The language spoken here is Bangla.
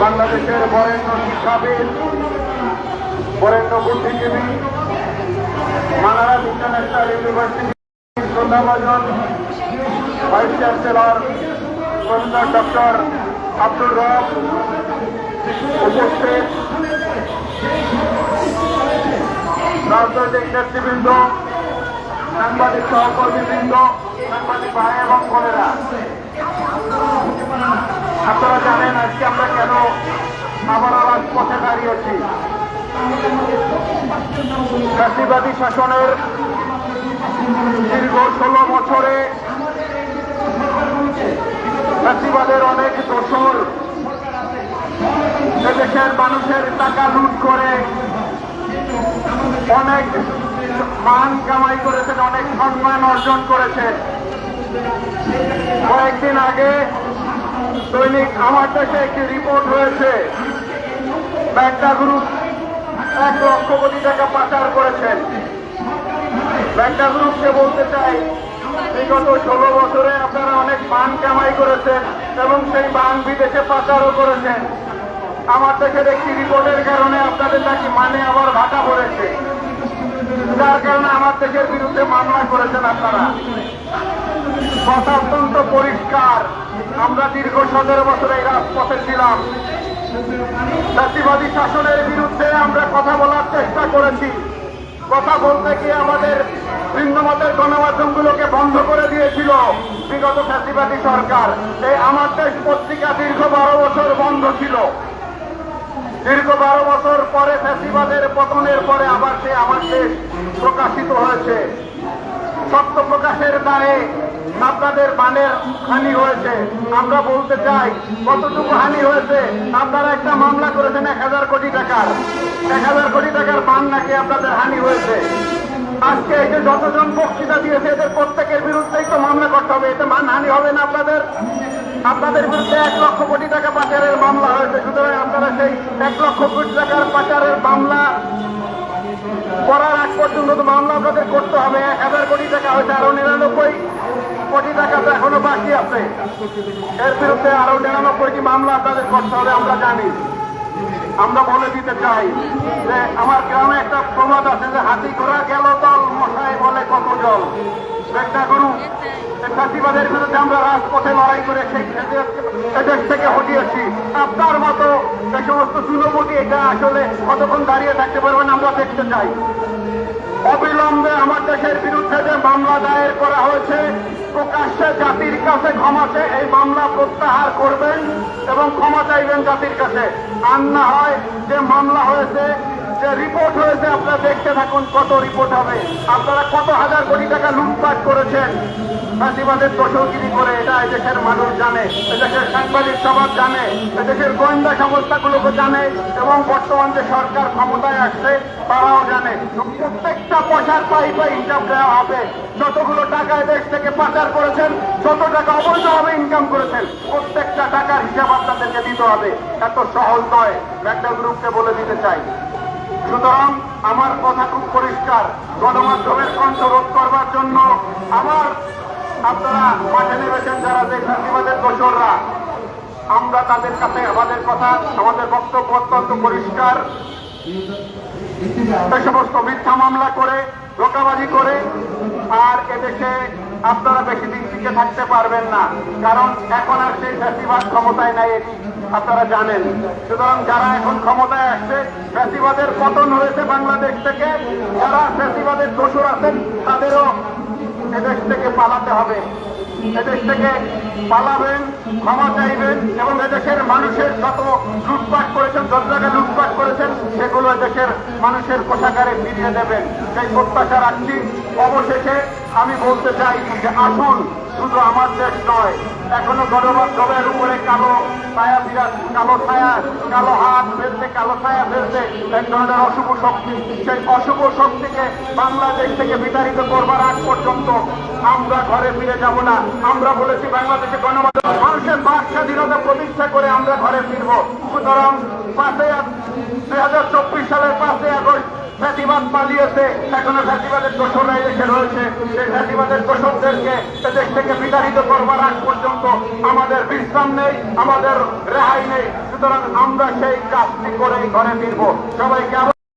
বাংলাদেশের বরেণ্য শিক্ষাবিদ, বরেণ্য বুদ্ধিজীবী, মানারাজ ইন্টারন্যাশনাল ইউনিভার্সিটি শ্রদ্ধাভাজন vice chancellor, professor doctor Abdur Rob উপস্থিত। রাজনৈতিক নেতৃবৃন্দ, সাংবাদিক সহকর্মীবৃন্দ, সাংবাদিক ভাই এবং বোনেরা। আপনারা জানেন আজকে আমরা কেন আবার আবার পথে দাঁড়িয়েছি। ফ্যাসিবাদী শাসনের দীর্ঘ ষোলো বছরে ফ্যাসিবাদের অনেক দোষর। দেশের মানুষের টাকা লুট করে অনেক মান কামাই করেছেন, অনেক সম্মান অর্জন করেছেন। কয়েকদিন আগে দৈনিক আমার দেশে একটি রিপোর্ট হয়েছে ব্যাংকা গ্রুপ এক লক্ষ কোটি টাকা পাচার করেছেন। ব্যাংকা গ্রুপকে বলতে চাই, বিগত ষোলো বছরে আপনারা অনেক মান কামাই করেছেন এবং সেই বান বিদেশে পাচারও করেছেন। আমার দেশের একটি রিপোর্টের কারণে আপনাদের নাকি মানে আবার ভাটা পড়েছে। যার কারণে আমার দেশের বিরুদ্ধে মামলা করেছেন আপনারা। কথা অত্যন্ত পরিষ্কার। আমরা দীর্ঘ সতেরো বছর এই রাজপথে ছিলাম। জাতিবাদী শাসনের বিরুদ্ধে আমরা কথা বলার চেষ্টা করেছি। কথা বলতে গিয়ে আমাদের ভিন্নমতের গণমাধ্যমগুলোকে বন্ধ করে দিয়েছিল বিগত ফ্যাসিবাদী সরকার। এই আমার দেশ পত্রিকা দীর্ঘ বারো বছর বন্ধ ছিল। দীর্ঘ বারো বছর পরে ফ্যাসিবাদের পতনের পরে আবার সে আমার দেশ প্রকাশিত হয়েছে। সত্য প্রকাশের দ্বারে আপনাদের মানের হানি হয়েছে। আমরা বলতে চাই, কতটুকু হানি হয়েছে? আপনারা একটা মামলা করেছেন এক হাজার কোটি টাকার। এক হাজার কোটি টাকার মান নাকি আপনাদের হানি হয়েছে। আজকে এই যে যতজন বক্তৃতা দিয়েছে, এদের প্রত্যেকের বিরুদ্ধেই তো মামলা করতে হবে। এতে মানহানি হবে না আপনাদের? আপনাদের বিরুদ্ধে এক লক্ষ কোটি টাকা পাচারের মামলা হয়েছে। সুতরাং আপনারা সেই এক লক্ষ কোটি টাকার পাচারের মামলা করার আগ পর্যন্ত মামলা আপনাদের করতে হবে। এক হাজার কোটি টাকা হয়েছে, আরও নিরানব্বই কোটি টাকা তো এখনও বাকি আছে। এর বিরুদ্ধে আরও নিরানব্বইটি মামলা আপনাদের করতে হবে, আমরা জানি। আমরা বলে দিতে চাই যে আমার গ্রামে একটা প্রবাদ আছে যে হাতি ঘোড়া গেল দল মশাই বলে কত জল এই ফাঁসিবাদের বিরুদ্ধে আমরা রাজপথে লড়াই করে সেই দেশ থেকে হটিয়েছি আপনার মতো যে সমস্ত যুবমতি এটা আসলে কতক্ষণ দাঁড়িয়ে থাকতে পারবেন আমরা দেখতে চাই। অবিলম্বে আমার দেশের বিরুদ্ধে যে মামলা দায়ের করা হয়েছে, প্রকাশ্যে জাতির কাছে ক্ষমাতে এই মামলা প্রত্যাহার করবেন এবং ক্ষমা চাইবেন জাতির কাছে। আর না হয় যে মামলা হয়েছে যে রিপোর্ট হয়েছে, আপনারা দেখতে থাকুন কত রিপোর্ট হবে। আপনারা কত হাজার কোটি টাকা লুটপাট করেছেন? ফাঁসিবাদের দোষগিরি করে, এটা এদেশের মানুষ জানে, এদেশের সাংবাদিক সমাজ জানে, এদেশের গোয়েন্দা সংস্থাগুলোকে জানে, এবং বর্তমান যে সরকার ক্ষমতায় আসছে, তারাও জানে। প্রত্যেকটা পয়সার পাই পাই হিসাব দেওয়া হবে। যতগুলো টাকা দেশ থেকে পাচার করেছেন, যত টাকা অবৈধভাবে ইনকাম করেছেন, প্রত্যেকটা টাকার হিসাব আপনাদেরকে দিতে হবে। এত সহজ নয়। ব্যাংকাল গ্রুপকে বলে দিতে চাই। সুতরাং আমার কথা খুব পরিষ্কার। গণমাধ্যমের কণ্ঠ রোধ করবার জন্য আমার আপনারা মাঠে নেমেছেন যারা যে ফাঁসিবাদের দোসররা। আমরা তাদের কাছে আমাদের কথা, আমাদের বক্তব্য অত্যন্ত পরিষ্কার। এই সমস্ত মিথ্যা মামলা করে, ধোকাবাজি করে, আর এদেশে আপনারা বেশি দিন টিকে থাকতে পারবেন না। কারণ এখন আর সেই ফ্যাসিবাদ ক্ষমতায় নাই এটি। আপনারা জানেন। সুতরাং যারা এখন ক্ষমতায় আসছে, ফ্যাসিবাদের পতন হয়েছে বাংলাদেশ থেকে। যারা ফ্যাসিবাদের দোষর আছেন, তাদেরও এদেশ থেকে পালাতে হবে। এদেশ থেকে পালাবেন, ক্ষমা চাইবেন এবং এদেশের মানুষের যত লুটপাট করেছেন, যত জায়গায় লুটপাট করেছেন, সেগুলো এদেশের মানুষের কোষাগারে ফিরিয়ে দেবেন। সেই প্রত্যাশা রাখছি। অবশেষে আমি বলতে চাই যে আসুন, শুধু আমার দেশ নয়, এখনও গণমাধ্যমের উপরে কালো ছায়া বিরাট কালো ছায়া, কালো হাত ফেলতে, কালো ছায়া ফেলতে এক ধরনের অশুভ শক্তি। সেই অশুভ শক্তিকে বাংলাদেশ থেকে বিতাড়িত করবার আগ পর্যন্ত আমরা ঘরে ফিরে যাব না। আমরা বলেছি বাংলাদেশে গণমাধ্যম, মানুষের বাক স্বাধীনতা প্রতিষ্ঠা করে আমরা ঘরে ফিরব। সুতরাং পাঁচই দুই হাজার চব্বিশ সালের পাঁচই আগস্ট ফ্যাসিবাদ পালিয়েছে। এখনও ফ্যাসিবাদের দোষরা এসে রয়েছে। সেই ফ্যাসিবাদের দোষকদেরকে দেশ থেকে বিতাড়িত করবার আগ পর্যন্ত আমাদের বিশ্রাম নেই, আমাদের রেহাই নেই। সুতরাং আমরা সেই কাজটি করেই ঘরে ফিরবো। সবাইকে